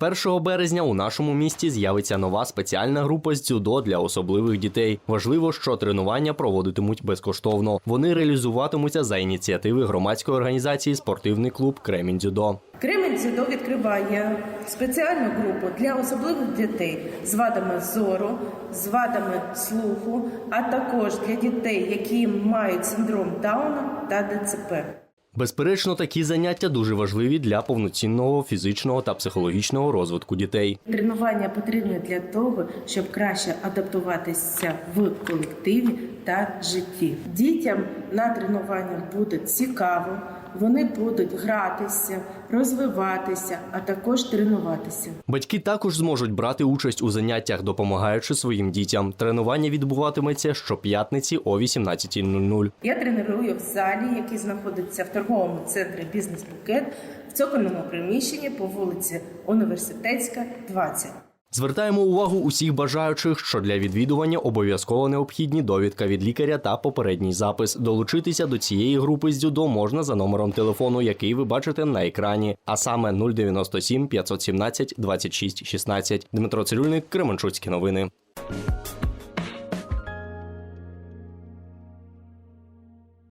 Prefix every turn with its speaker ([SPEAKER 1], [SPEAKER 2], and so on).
[SPEAKER 1] 1 березня у нашому місті з'явиться нова спеціальна група з дзюдо для особливих дітей. Важливо, що тренування проводитимуть безкоштовно. Вони реалізуватимуться за ініціативи громадської організації Спортивний клуб Кремінь дзюдо.
[SPEAKER 2] Кремень дзюдо відкриває спеціальну групу для особливих дітей з вадами зору, з вадами слуху, а також для дітей, які мають синдром Дауна та ДЦП.
[SPEAKER 1] Безперечно, такі заняття дуже важливі для повноцінного фізичного та психологічного розвитку дітей.
[SPEAKER 2] Тренування потрібне для того, щоб краще адаптуватися в колективі та житті. Дітям на тренуваннях буде цікаво, вони будуть гратися, розвиватися, а також тренуватися.
[SPEAKER 1] Батьки також зможуть брати участь у заняттях, допомагаючи своїм дітям. Тренування відбуватиметься щоп'ятниці о 18.00.
[SPEAKER 2] Я треную в залі, який знаходиться в торговому центрі Бізнес Букет в цокольному приміщенні по вулиці Університетська, 20.
[SPEAKER 1] Звертаємо увагу усіх бажаючих, що для відвідування обов'язково необхідні довідка від лікаря та попередній запис. Долучитися до цієї групи з дзюдо можна за номером телефону, який ви бачите на екрані, а саме 097 517 26 16. Дмитро Цирюльник, Кременчуцькі новини.